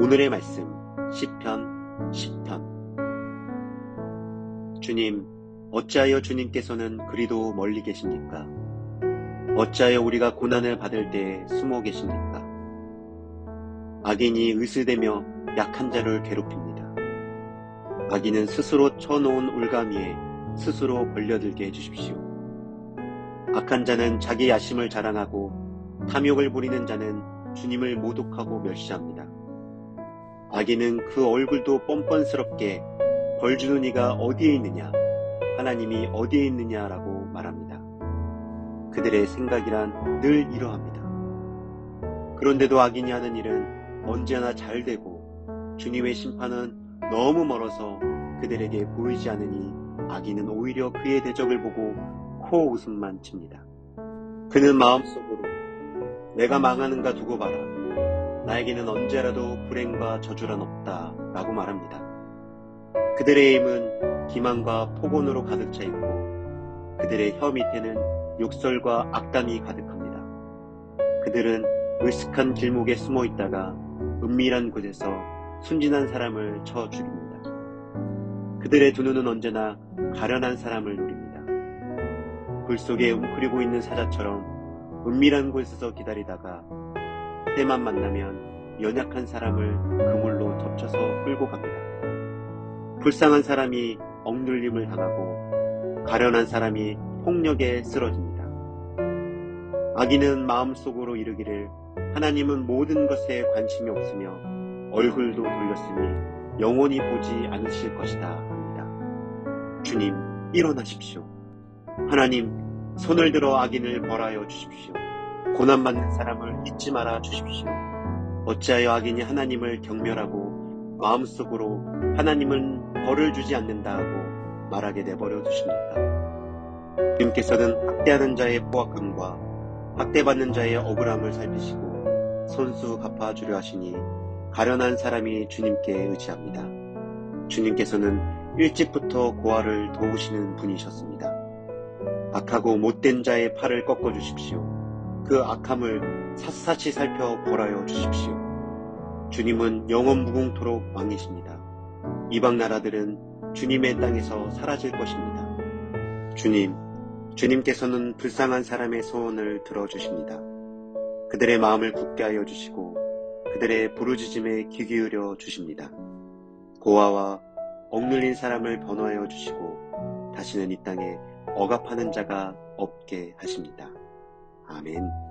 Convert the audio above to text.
오늘의 말씀 시편 10편 주님 어찌하여 주님께서는 그리도 멀리 계십니까? 어찌하여 우리가 고난을 받을 때 숨어 계십니까? 악인이 의스대며 약한 자를 괴롭힙니다. 악인은 스스로 쳐놓은 올가미에 스스로 걸려들게 해주십시오. 악한 자는 자기 야심을 자랑하고 탐욕을 부리는 자는 주님을 모독하고 멸시합니다. 악인은 그 얼굴도 뻔뻔스럽게 벌 주는 이가 어디에 있느냐, 하나님이 어디에 있느냐라고 말합니다. 그들의 생각이란 늘 이러합니다. 그런데도 악인이 하는 일은 언제나 잘 되고 주님의 심판은 너무 멀어서 그들에게 보이지 않으니 악인은 오히려 그의 대적을 보고 코 웃음만 칩니다. 그는 마음속으로 내가 망하는가 두고 봐라. 나에게는 언제라도 불행과 저주란 없다. 라고 말합니다. 그들의 힘은 기만과 폭언으로 가득 차 있고 그들의 혀 밑에는 욕설과 악담이 가득합니다. 그들은 으슥한 길목에 숨어 있다가 은밀한 곳에서 순진한 사람을 쳐 죽입니다. 그들의 두 눈은 언제나 가련한 사람을 노립니다. 굴 속에 웅크리고 있는 사자처럼 은밀한 곳에서 기다리다가 때만 만나면 연약한 사람을 그물로 덮쳐서 끌고 갑니다. 불쌍한 사람이 억눌림을 당하고 가련한 사람이 폭력에 쓰러집니다. 악인은 마음속으로 이르기를 하나님은 모든 것에 관심이 없으며 얼굴도 돌렸으니 영원히 보지 않으실 것이다 합니다. 주님 일어나십시오. 하나님 손을 들어 악인을 벌하여 주십시오. 고난받는 사람을 잊지 말아 주십시오. 어찌하여 악인이 하나님을 경멸하고 마음속으로 하나님은 벌을 주지 않는다 하고 말하게 내버려 두십니까? 주님께서는 학대하는 자의 포악함과 학대받는 자의 억울함을 살피시고 손수 갚아주려 하시니 가련한 사람이 주님께 의지합니다. 주님께서는 일찍부터 고아를 도우시는 분이셨습니다. 악하고 못된 자의 팔을 꺾어 주십시오. 그 악함을 샅샅이 살펴 벌하여 주십시오. 주님은 영원 무궁토록 왕이십니다. 이방 나라들은 주님의 땅에서 사라질 것입니다. 주님, 주님께서는 불쌍한 사람의 소원을 들어주십니다. 그들의 마음을 굳게 하여 주시고 그들의 부르짖음에 귀 기울여 주십니다. 고아와 억눌린 사람을 변호하여 주시고 다시는 이 땅에 억압하는 자가 없게 하십니다. 아멘.